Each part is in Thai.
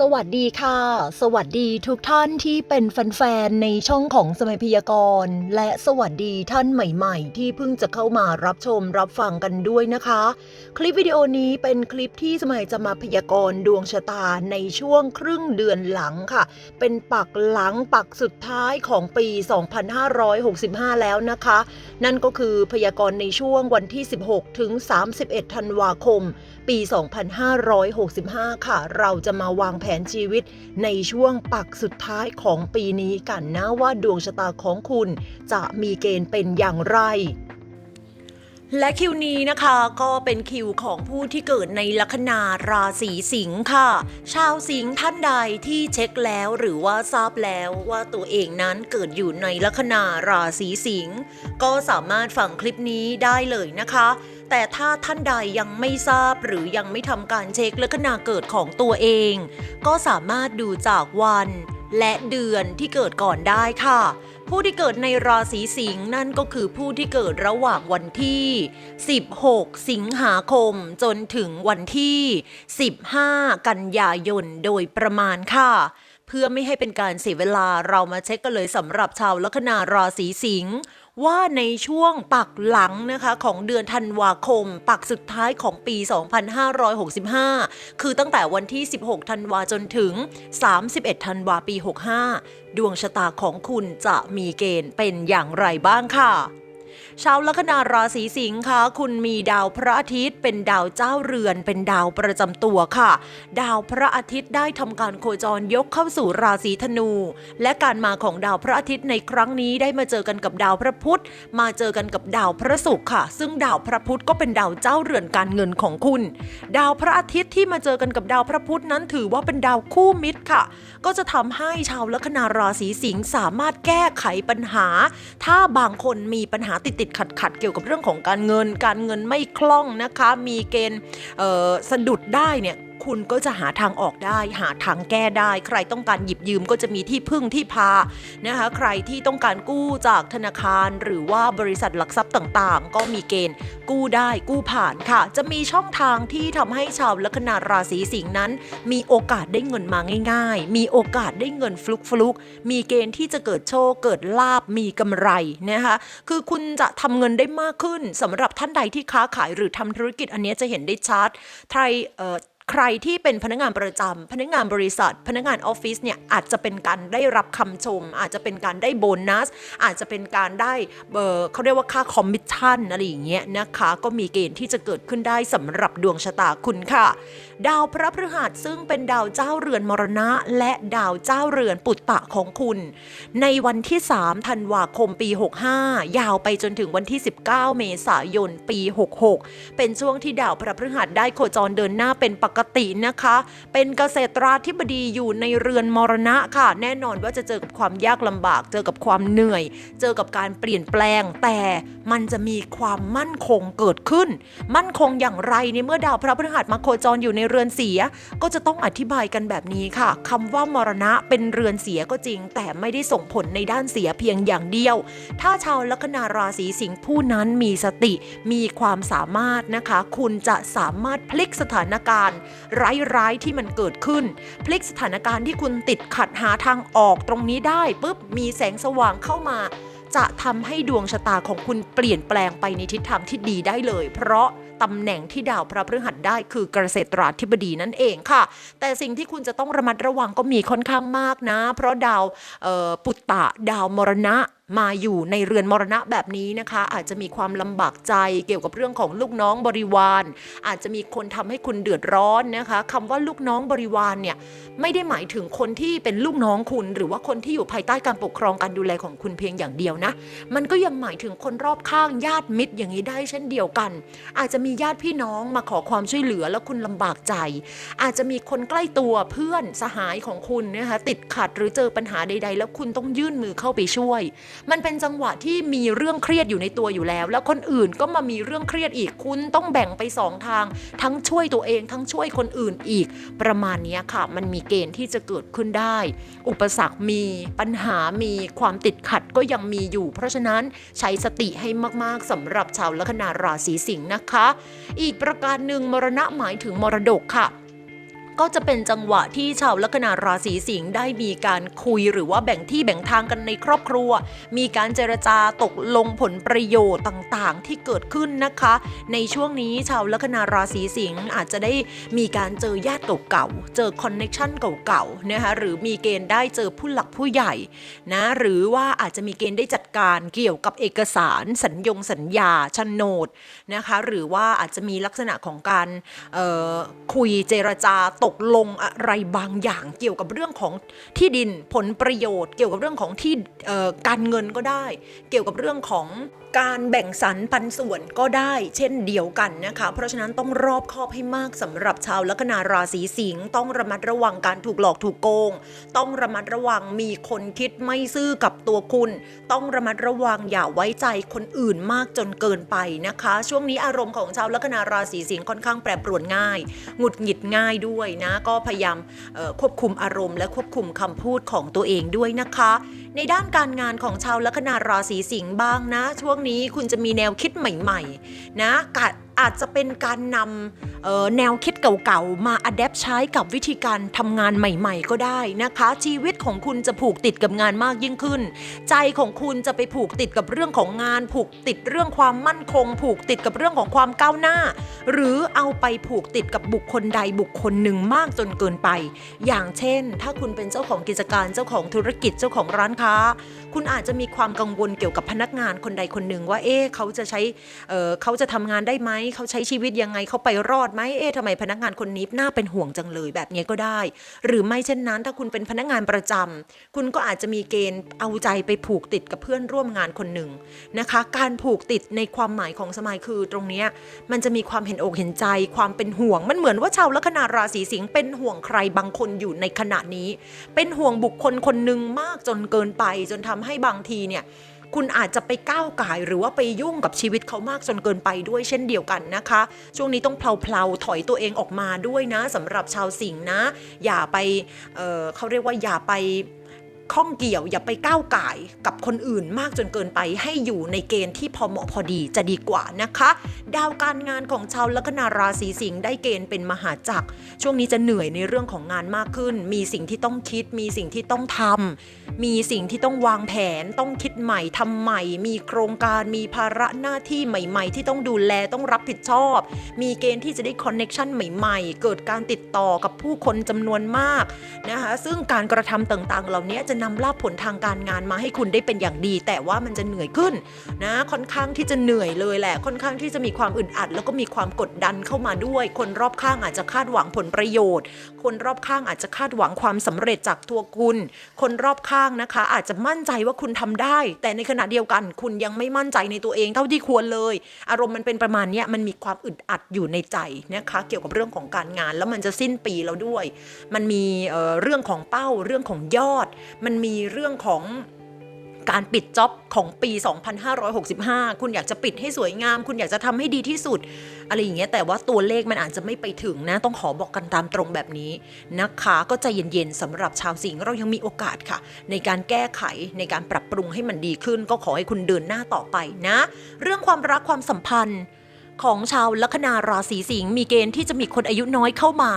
สวัสดีค่ะ สวัสดีทุกท่านที่เป็นแฟนๆในช่องของสมัยพยากรณ์และสวัสดีท่านใหม่ๆ ที่เพิ่งจะเข้ามารับชมรับฟังกันด้วยนะคะ คลิปวิดีโอนี้เป็นคลิปที่สมัยจะมาพยากรณ์ดวงชะตาในช่วงครึ่งเดือนหลังค่ะ เป็นปักหลังปักสุดท้ายของปี 2565 แล้วนะคะ นั่นก็คือพยากรณ์ในช่วงวันที่ 16 ถึง 31 ธันวาคม ปี 2565 ค่ะ เราจะมาวางแผนชีวิตในช่วงปักสุดท้ายของปีนี้กันนะว่าดวงชะตาของคุณจะมีเกณฑ์เป็นอย่างไรและคิวนี้นะคะก็เป็นคิวของผู้ที่เกิดในลัคนาราศีสิงค์ค่ะ ชาวสิงห์ท่านใดที่เช็คแล้วหรือว่าทราบแล้วว่าตัวเองนั้นเกิดอยู่ในลัคนาราศีสิงห์ก็สามารถฟังคลิปนี้ได้เลยนะคะ แต่ถ้าท่านใดยังไม่ทราบหรือยังไม่ทำการเช็คลัคนาเกิดของตัวเอง ก็สามารถดูจากวันและเดือนที่เกิดก่อนได้ค่ะ ผู้ที่เกิดในราศีสิงห์นั่นก็คือผู้ที่เกิดระหว่างวันที่ 16 สิงหาคมจนถึงวันที่ 15 กันยายนโดยประมาณค่ะ เพื่อไม่ให้เป็นการเสียเวลาเรามาเช็คกันเลยสำหรับชาวลัคนาราศีสิงห์ ว่าในช่วงปักหลังนะคะของเดือนธันวาคม ปักสุดท้ายของปี 2565 คือตั้งแต่วันที่ 16 ธันวาจนถึง 31 ธันวาปี 65 ดวงชะตาของคุณจะมีเกณฑ์เป็นอย่างไรบ้างค่ะ ชาวลัคนาราศีสิงค์คะคุณมีดาวพระอาทิตย์ เป็นดาวเจ้าเรือน เป็นดาวประจำตัวค่ะ ดาวพระอาทิตย์ได้ทำการโคจรยกเข้าสู่ราศีธนู และการมาของดาวพระอาทิตย์ในครั้งนี้ได้มาเจอกันกับดาวพระพุธ มาเจอกันกับดาวพระศุกร์ค่ะ ซึ่งดาวพระพุธก็เป็นดาวเจ้าเรือนการเงินของคุณ ดาวพระอาทิตย์ที่มาเจอกันกับดาวพระพุธนั้นถือว่าเป็นดาวคู่มิตรค่ะ ก็จะทำให้ชาวลัคนาราศีสิงห์สามารถแก้ไขปัญหา ถ้าบางคนมีปัญหาติดติดขัดขัดเกี่ยวกับเรื่องของการเงิน การเงินไม่คล่องนะคะ มีเกณฑ์สะดุดได้เนี่ย คุณก็จะหาทางออกได้ หาทางแก้ได้ ใครต้องการหยิบยืมก็จะมีที่พึ่งที่พานะคะใครที่ต้องการกู้จากธนาคาร หรือว่าบริษัทหลักทรัพย์ต่างๆ ก็มีเกณฑ์ กู้ได้กู้ผ่านค่ะ จะมีช่องทางที่ทำให้ชาวลัคนาราศีสิงห์นั้น มีโอกาสได้เงินมาง่าย ๆ มีโอกาสได้เงินฟลุกฟลุกมีเกณฑ์ที่จะเกิดโชคเกิดลาบมีกำไรนะคะคือคุณจะทำเงินได้มากขึ้นสำหรับท่านใดที่ค้าขายหรือทำธุรกิจอันเนี้ยจะเห็นได้ชัดใคร ใครที่เป็นพนักงานประจำพนักงานบริษัท พนักงานออฟฟิศเนี่ยอาจจะเป็นการได้รับคำชม อาจจะเป็นการได้โบนัส อาจจะเป็นการได้เเขาเรียกว่าค่าคอมมิชชั่นอะไรอย่างเงี้ยนะคะ ก็มีเกณฑ์ที่จะเกิดขึ้นได้สำหรับดวงชะตาคุณค่ะ ดาวพระพฤหัสซึ่งเป็นดาวเจ้าเรือนมรณะ และดาวเจ้าเรือนปุตตะของคุณ ในวันที่3ธันวาคมปี 65 ยาวไปจนถึงวันที่ 19 เมษายนปี 66 เป็นช่วงที่ดาวพระพฤหัสได้โคจรเดินหน้าเป็นปกตินะคะ เป็นเกษตราธิบดีอยู่ในเรือนมรณะค่ะ แน่นอนว่าจะเจอกับความยากลำบาก เจอกับความเหนื่อย เจอกับการเปลี่ยนแปลง แต่มันจะมีความมั่นคงเกิดขึ้น มั่นคงอย่างไรในเมื่อดาวพระพฤหัสมาโคจรอยู่ในเรือนเสีย ก็จะต้องอธิบายกันแบบนี้ค่ะคำว่ามรณะเป็นเรือนเสียก็จริง แต่ไม่ได้ส่งผลในด้านเสียเพียงอย่างเดียว ถ้าชาวลัคนาราศีสิงห์ผู้นั้นมีสติมีความสามารถนะคะ คุณจะสามารถพลิกสถานการณ์ ร้ายๆที่มันเกิดขึ้น พลิกสถานการณ์ที่คุณติดขัดหาทางออกตรงนี้ได้ปุ๊บมีแสงสว่างเข้ามาจะทำให้ดวงชะตาของคุณเปลี่ยนแปลงไปในทิศทางที่ดีได้เลย เพราะ ตำแหน่งที่ดาวพระพฤหัสได้คือเกษตราธิบดีนั่นเองค่ะ แต่สิ่งที่คุณจะต้องระมัดระวังก็มีค่อนข้างมากนะ เพราะดาวปุตตะดาวมรณะ มาอยู่ในเรือนมรณะแบบนี้นะคะ อาจจะมีความลำบากใจเกี่ยวกับเรื่องของลูกน้องบริวาร อาจจะมีคนทำให้คุณเดือดร้อนนะคะคำว่าลูกน้องบริวารเนี่ยไม่ได้หมายถึงคนที่เป็นลูกน้องคุณ หรือว่าคนที่อยู่ภายใต้การปกครองการดูแลของคุณเพียงอย่างเดียวนะ มันก็ยังหมายถึงคนรอบข้างญาติมิตรอย่างนี้ได้เช่นเดียวกัน อาจจะมีญาติพี่น้องมาขอความช่วยเหลือแล้วคุณลำบากใจ อาจจะมีคนใกล้ตัวเพื่อนสหายของคุณนะคะติดขัดหรือเจอปัญหาใด ๆ แล้วคุณต้องยื่นมือเข้าไปช่วยมันเป็นจังหวะที่มีเรื่องเครียดอยู่ในตัวอยู่แล้ว แล้วคนอื่นก็มามีเรื่องเครียดอีกคุณต้องแบ่งไปสองทาง ทั้งช่วยตัวเองทั้งช่วยคนอื่นอีก ประมาณนี้ค่ะ มันมีเกณฑ์ที่จะเกิดขึ้นได้ อุปสรรคมีปัญหามีความติดขัดก็ยังมีอยู่ เพราะฉะนั้นใช้สติให้มากๆสำหรับชาวลัคนาราศีสิงห์นะคะ อีกประการหนึ่งมรณะหมายถึงมรดกค่ะ ก็จะเป็นจังหวะที่ชาวลัคนาราศีสิงห์ได้มีการคุยหรือว่าแบ่งที่แบ่งทางกันในครอบครัว มีการเจรจาตกลงผลประโยชน์ต่างๆ ที่เกิดขึ้นนะคะ ในช่วงนี้ชาวลัคนาราศีสิงห์อาจจะได้มีการเจอญาติเก่าๆ เจอคอนเน็ชันเก่าๆ นะคะหรือมีเกณฑ์ได้เจอผู้หลักผู้ใหญ่นะหรือว่าอาจจะมีเกณฑ์ได้จัดการเกี่ยวกับเอกสารสัญญงสัญญาชนโนดนะคะหรือว่าอาจจะมีลักษณะของการคุยเจรจาตกลงอะไรบางอย่างเกี่ยวกับเรื่องของที่ดินผลประโยชน์ เกี่ยวกับเรื่องของที่การเงินก็ได้ เกี่ยวกับเรื่องของการแบ่งสรรปันส่วนก็ได้ เช่นเดียวกันนะคะ เพราะฉะนั้นต้องรอบคอบให้มากสำหรับชาวลัคนาราศีสิงห์ต้องระมัดระวังการถูกหลอกถูกโกง ต้องระมัดระวังมีคนคิดไม่ซื่อกับตัวคุณ ต้องระมัดระวังอย่าไว้ใจคนอื่นมากจนเกินไปนะคะ ช่วงนี้อารมณ์ของชาวลัคนาราศีสิงห์ค่อนข้างแปรปรวนง่ายหงุดหงิดง่ายด้วยนะ ก็พยายามควบคุมอารมณ์และควบคุมคำพูดของตัวเองด้วยนะคะ ในด้านการงานของชาวลัคนาราศีสิงห์บ้างนะ ช่วงนี้คุณจะมีแนวคิดใหม่ ๆ นะกะอาจจะเป็นการนำแนวคิดเก่าๆ มาอัดแอปใช้กับวิธีการทำงานใหม่ๆ ก็ได้นะคะ ชีวิตของคุณจะผูกติดกับงานมากยิ่งขึ้น ใจของคุณจะไปผูกติดกับเรื่องของงาน ผูกติดเรื่องความมั่นคง ผูกติดกับเรื่องของความก้าวหน้า หรือเอาไปผูกติดกับบุคคลใดบุคคลหนึ่งมากจนเกินไป อย่างเช่น ถ้าคุณเป็นเจ้าของกิจการเจ้าของธุรกิจเจ้าของร้านค้า คุณอาจจะมีความกังวลเกี่ยวกับพนักงานคนใดคนหนึ่งว่าเอ๊ะเขาจะใช้เเขาจะทำงานได้ไหมเขาใช้ชีวิตยังไงเขาไปรอดไหมเอ๊ะทำไมพนักงานคนนี้น่าเป็นห่วงจังเลยแบบนี้ก็ได้ หรือไม่เช่นนั้น ถ้าคุณเป็นพนักงานประจำคุณก็อาจจะมีเกณฑ์เอาใจไปผูกติดกับเพื่อนร่วมงานคนหนึ่งนะคะ การผูกติดในความหมายของสมัยคือตรงนี้มันจะมีความเห็นอกเห็นใจ ความเป็นห่วงมันเหมือนว่าชาวลัคนาราศีสิงห์เป็นห่วงใครบางคนอยู่ในขณะนี้ เป็นห่วงบุคคลคนหนึ่งมากจนเกินไป จนทำให้บางทีเนี่ย คุณอาจจะไปก้าวไก่หรือว่าไปยุ่งกับชีวิตเขามากจนเกินไปด้วยเช่นเดียวกันนะคะ ช่วงนี้ต้องเพลาๆถอยตัวเองออกมาด้วยนะสำหรับชาวสิงห์นะ อย่าไปเเขาเรียกว่าอย่าไป ข้องเกี่ยวอย่าไปก้าวไก่กับคนอื่นมากจนเกินไปให้อยู่ในเกณฑ์ที่พอเหมาะพอดีจะดีกว่านะคะ ดาวการงานของชาวลัคนาราศีสิงห์ได้เกณฑ์เป็นมหาจักร ช่วงนี้จะเหนื่อยในเรื่องของงานมากขึ้น มีสิ่งที่ต้องคิด มีสิ่งที่ต้องทำมีสิ่งที่ต้องวางแผน ต้องคิดใหม่ทำใหม่ มีโครงการมีภาระหน้าที่ใหม่ ๆ ที่ต้องดูแลต้องรับผิดชอบ มีเกณฑ์ที่จะได้คอนเน็ชันใหม่ๆ เกิดการติดต่อกับผู้คนจำนวนมากนะคะซึ่งการกระทำต่างๆ เหล่านี้จะะนำลาภผลทางการงานมาให้คุณได้เป็นอย่างดี แต่ว่ามันจะเหนื่อยขึ้นนะค่อนข้างที่จะเหนื่อยเลยแหละ ค่อนข้างที่จะมีความอึดอัด แล้วก็มีความกดดันเข้ามาด้วย คนรอบข้างอาจจะคาดหวังผลประโยชน์ คนรอบข้างอาจจะคาดหวังความสำเร็จจากตัวคุณ คนรอบข้างนะคะ อาจจะมั่นใจว่าคุณทำได้ แต่ในขณะเดียวกัน คุณยังไม่มั่นใจในตัวเองเท่าที่ควรเลย อารมณ์มันเป็นประมาณนี้มันมีความอึดอัดอยู่ในใจนะคะ เกี่ยวกับเรื่องของการงาน แล้วมันจะสิ้นปีแล้วด้วย มันมีเเรื่องของเป้าเรื่องของยอดมันมีเรื่องของการปิดจ็อบของปี 2565 คุณอยากจะปิดให้สวยงาม คุณอยากจะทำให้ดีที่สุด อะไรอย่างเงี้ย แต่ว่าตัวเลขมันอาจจะไม่ไปถึงนะ ต้องขอบอกกันตามตรงแบบนี้นะคะ ก็ใจเย็นๆสำหรับชาวสิงห์เรายังมีโอกาสค่ะ ในการแก้ไขในการปรับปรุงให้มันดีขึ้น ก็ขอให้คุณเดินหน้าต่อไปนะ เรื่องความรักความสัมพันธ์ของชาวลัคนาราศีสิงห์มีเกณฑ์ที่จะมีคนอายุน้อยเข้ามา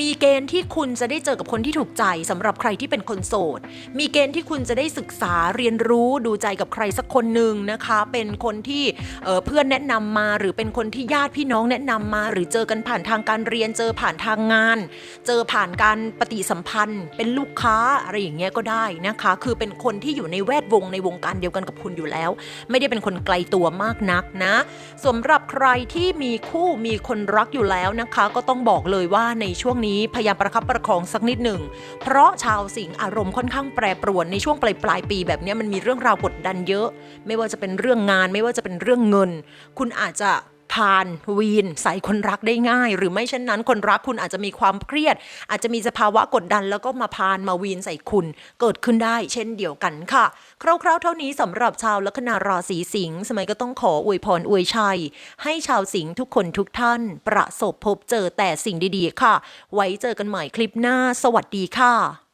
มีเกณฑ์ที่คุณจะได้เจอกับคนที่ถูกใจสำหรับใครที่เป็นคนโสด มีเกณฑ์ที่คุณจะได้ศึกษาเรียนรู้ดูใจกับใครสักคนหนึ่งนะคะ เป็นคนที่เเพื่อนแนะนำมา หรือเป็นคนที่ญาติพี่น้องแนะนำมา หรือเจอกันผ่านทางการเรียนเจอผ่านทางงาน เจอผ่านการปฏิสัมพันธ์ เป็นลูกค้าอะไรอย่างเงี้ยก็ได้นะคะ คือเป็นคนที่อยู่ในแวดวงในวงการเดียวกันกับคุณอยู่แล้ว ไม่ได้เป็นคนไกลตัวมากนักนะสำหรับใครที่มีคู่มีคนรักอยู่แล้วนะคะ ก็ต้องบอกเลยว่าในช่วงนี้พยายามประคับประคองสักนิดหนึ่ง เพราะชาวสิงห์อารมณ์ค่อนข้างแปรปรวนในช่วงปลายปลายปีแบบนี้มันมีเรื่องราวกดดันเยอะ ไม่ว่าจะเป็นเรื่องงานไม่ว่าจะเป็นเรื่องเงิน คุณอาจจะ พานวีนใส่คนรักได้ง่าย หรือไม่เช่นนั้น คนรักคุณอาจจะมีความเครียด อาจจะมีสภาวะกดดัน แล้วก็มาพานมาวีนใส่คุณ เกิดขึ้นได้ เช่นเดียวกันค่ะ คร่าวๆ เท่านี้สำหรับชาวลัคนาราศีสิงห์สมัยก็ต้องขออวยพรอวยชัย ให้ชาวสิงห์ทุกคนทุกท่าน ประสบพบเจอแต่สิ่งดีๆ ค่ะ ไว้เจอกันใหม่คลิปหน้า สวัสดีค่ะ